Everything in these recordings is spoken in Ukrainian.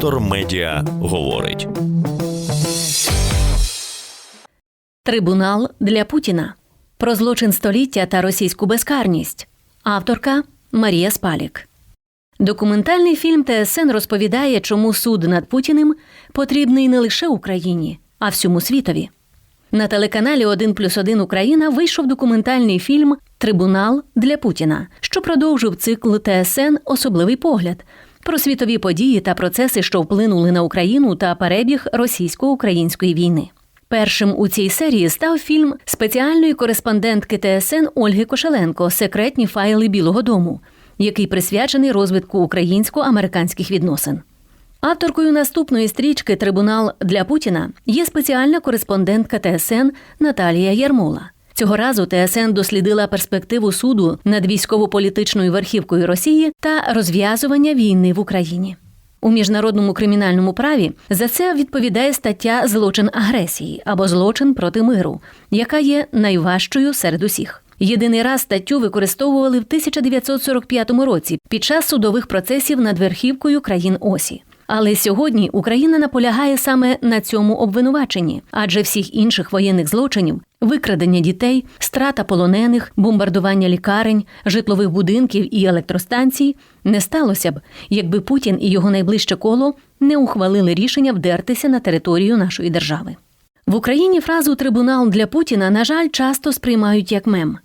Вектор Медіа говорить. Трибунал для Путіна про злочин століття та російську безкарність. Авторка Марія Спалік. Документальний фільм ТСН розповідає, чому суд над Путіним потрібний не лише Україні, а всьому світові. На телеканалі 1 плюс 1 Україна вийшов документальний фільм Трибунал для Путіна, що продовжив цикл ТСН Особливий погляд про світові події та процеси, що вплинули на Україну та перебіг російсько-української війни. Першим у цій серії став фільм спеціальної кореспондентки ТСН Ольги Кошеленко Секретні файли Білого Дому, який присвячений розвитку українсько-американських відносин. Авторкою наступної стрічки Трибунал для Путіна є спеціальна кореспондентка ТСН Наталія Ярмола. Цього разу ТСН дослідила перспективу суду над військово-політичною верхівкою Росії та розв'язування війни в Україні. У міжнародному кримінальному праві за це відповідає стаття злочин агресії або злочин проти миру, яка є найважчою серед усіх. Єдиний раз статтю використовували в 1945 році під час судових процесів над верхівкою країн Осі. Але сьогодні Україна наполягає саме на цьому обвинуваченні, адже всіх інших воєнних злочинів викрадення дітей, страта полонених, бомбардування лікарень, житлових будинків і електростанцій не сталося б, якби Путін і його найближче коло не ухвалили рішення вдертися на територію нашої держави. В Україні фразу трибунал для Путіна, на жаль, часто сприймають як мем.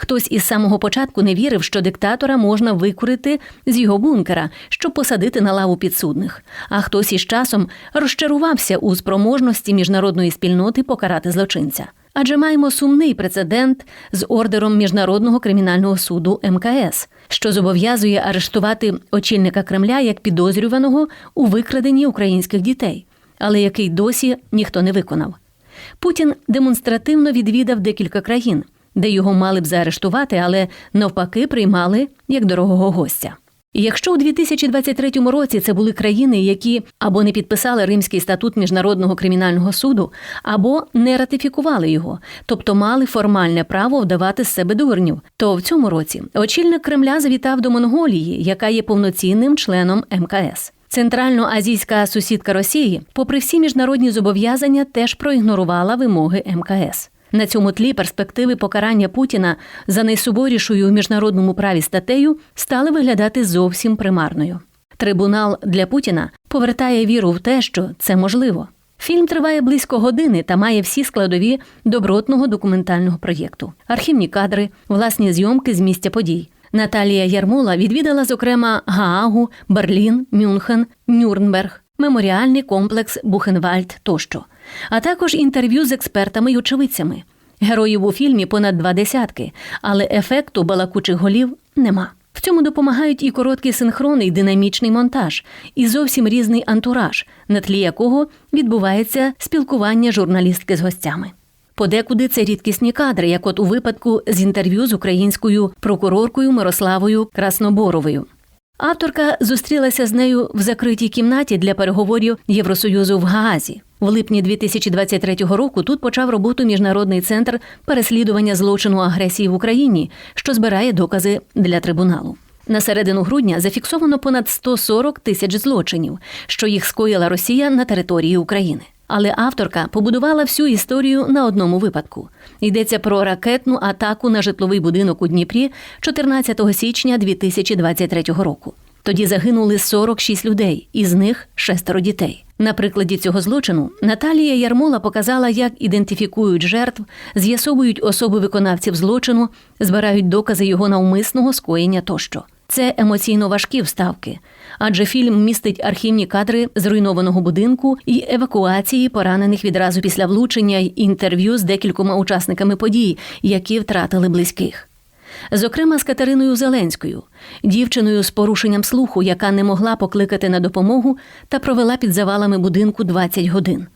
Хтось із самого початку не вірив, що диктатора можна викурити з його бункера, щоб посадити на лаву підсудних. А хтось із часом розчарувався у спроможності міжнародної спільноти покарати злочинця. Адже маємо сумний прецедент з ордером Міжнародного кримінального суду МКС, що зобов'язує арештувати очільника Кремля як підозрюваного у викраденні українських дітей, але який досі ніхто не виконав. Путін демонстративно відвідав декілька країн де його мали б заарештувати, але навпаки приймали як дорогого гостя. Якщо у 2023 році це були країни, які або не підписали Римський статут Міжнародного кримінального суду, або не ратифікували його, тобто мали формальне право вдавати з себе дурнів, то в цьому році очільник Кремля завітав до Монголії, яка є повноцінним членом МКС. Центральноазійська сусідка Росії, попри всі міжнародні зобов'язання, теж проігнорувала вимоги МКС. На цьому тлі перспективи покарання Путіна за найсуворішою у міжнародному праві статтею стали виглядати зовсім примарною. Трибунал для Путіна повертає віру в те, що це можливо. Фільм триває близько години та має всі складові добротного документального проєкту: архівні кадри, власні зйомки з місця подій. Наталія Ярмола відвідала, зокрема, Гаагу, Берлін, Мюнхен, Нюрнберг, меморіальний комплекс Бухенвальд тощо а також інтерв'ю з експертами й очевидцями. Героїв у фільмі понад два десятки, але ефекту балакучих голів нема. В цьому допомагають і короткий синхронний динамічний монтаж, і зовсім різний антураж, на тлі якого відбувається спілкування журналістки з гостями. Подекуди це рідкісні кадри, як от у випадку з інтерв'ю з українською прокуроркою Мирославою Красноборовою. Авторка зустрілася з нею в закритій кімнаті для переговорів Євросоюзу в Гаазі. В липні 2023 року тут почав роботу міжнародний центр переслідування злочину агресії в Україні, що збирає докази для трибуналу. На середину грудня зафіксовано понад 140 тисяч злочинів, що їх скоїла Росія на території України. Але авторка побудувала всю історію на одному випадку. Йдеться про ракетну атаку на житловий будинок у Дніпрі 14 січня 2023 року. Тоді загинули 46 людей, із них шестеро дітей. На прикладі цього злочину Наталія Ярмола показала, як ідентифікують жертв, з'ясовують особи виконавців злочину, збирають докази його навмисного скоєння тощо. Це емоційно важкі вставки, адже фільм містить архівні кадри зруйнованого будинку і евакуації поранених відразу після влучення й інтерв'ю з декількома учасниками подій, які втратили близьких зокрема з Катериною Зеленською, дівчиною з порушенням слуху, яка не могла покликати на допомогу та провела під завалами будинку 20 годин.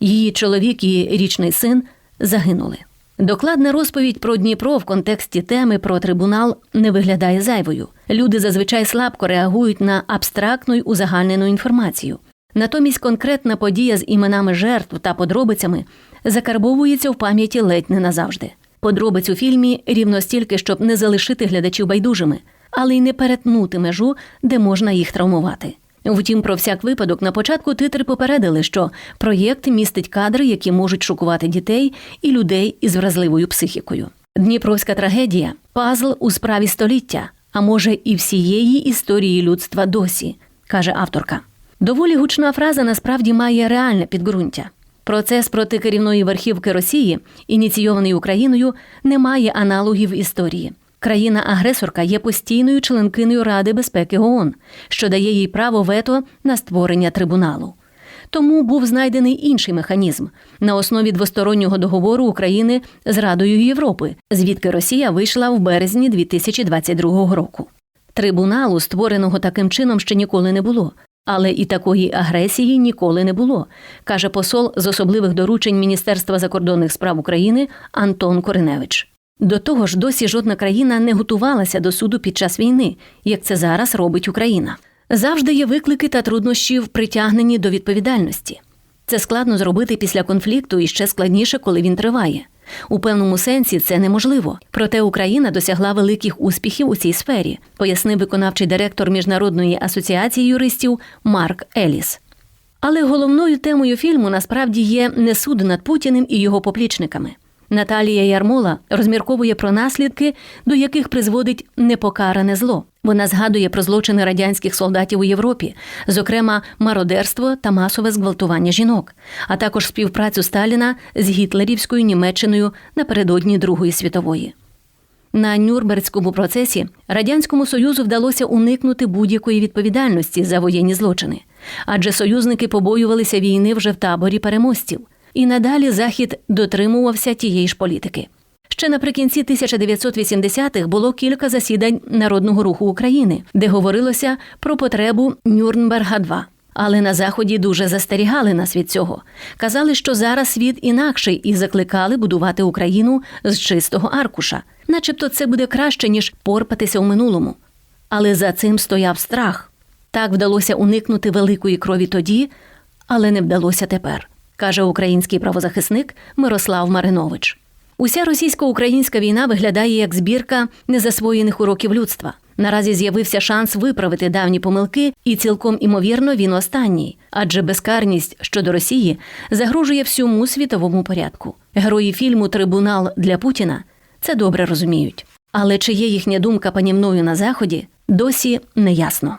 Її чоловік і річний син загинули. Докладна розповідь про Дніпро в контексті теми про трибунал не виглядає зайвою. Люди зазвичай слабко реагують на абстрактну й узагальнену інформацію. Натомість конкретна подія з іменами жертв та подробицями закарбовується в пам'яті ледь не назавжди. Подробиць у фільмі рівно стільки, щоб не залишити глядачів байдужими, але й не перетнути межу, де можна їх травмувати. Втім, про всяк випадок на початку титри попередили, що проєкт містить кадри, які можуть шокувати дітей і людей із вразливою психікою. Дніпровська трагедія пазл у справі століття, а може і всієї історії людства досі, каже авторка. Доволі гучна фраза насправді має реальне підґрунтя. Процес проти керівної верхівки Росії, ініційований Україною, не має аналогів історії. Країна-агресорка є постійною членкиною Ради безпеки ООН, що дає їй право вето на створення трибуналу. Тому був знайдений інший механізм на основі двостороннього договору України з Радою Європи, звідки Росія вийшла в березні 2022 року. Трибуналу, створеного таким чином, ще ніколи не було. Але і такої агресії ніколи не було, каже посол з особливих доручень Міністерства закордонних справ України Антон Кориневич. До того ж, досі жодна країна не готувалася до суду під час війни, як це зараз робить Україна. Завжди є виклики та труднощі в притягненні до відповідальності. Це складно зробити після конфлікту і ще складніше, коли він триває. У певному сенсі це неможливо. Проте Україна досягла великих успіхів у цій сфері, пояснив виконавчий директор Міжнародної асоціації юристів Марк Еліс. Але головною темою фільму насправді є не суд над Путіним і його поплічниками. Наталія Ярмола розмірковує про наслідки, до яких призводить непокаране зло. Вона згадує про злочини радянських солдатів у Європі, зокрема мародерство та масове зґвалтування жінок, а також співпрацю Сталіна з гітлерівською Німеччиною напередодні Другої світової. На Нюрнберзькому процесі Радянському Союзу вдалося уникнути будь-якої відповідальності за воєнні злочини, адже союзники побоювалися війни вже в таборі переможців. І надалі Захід дотримувався тієї ж політики. Ще наприкінці 1980-х було кілька засідань Народного руху України, де говорилося про потребу Нюрнберга 2 але на заході дуже застерігали нас від цього. Казали, що зараз світ інакший, і закликали будувати Україну з чистого аркуша, начебто це буде краще ніж порпатися у минулому. Але за цим стояв страх. Так вдалося уникнути великої крові тоді, але не вдалося тепер каже український правозахисник Мирослав Маринович. Уся російсько-українська війна виглядає як збірка незасвоєних уроків людства. Наразі з'явився шанс виправити давні помилки, і цілком імовірно він останній, адже безкарність щодо Росії загрожує всьому світовому порядку. Герої фільму Трибунал для Путіна це добре розуміють. Але чи є їхня думка панівною на заході, досі не ясно.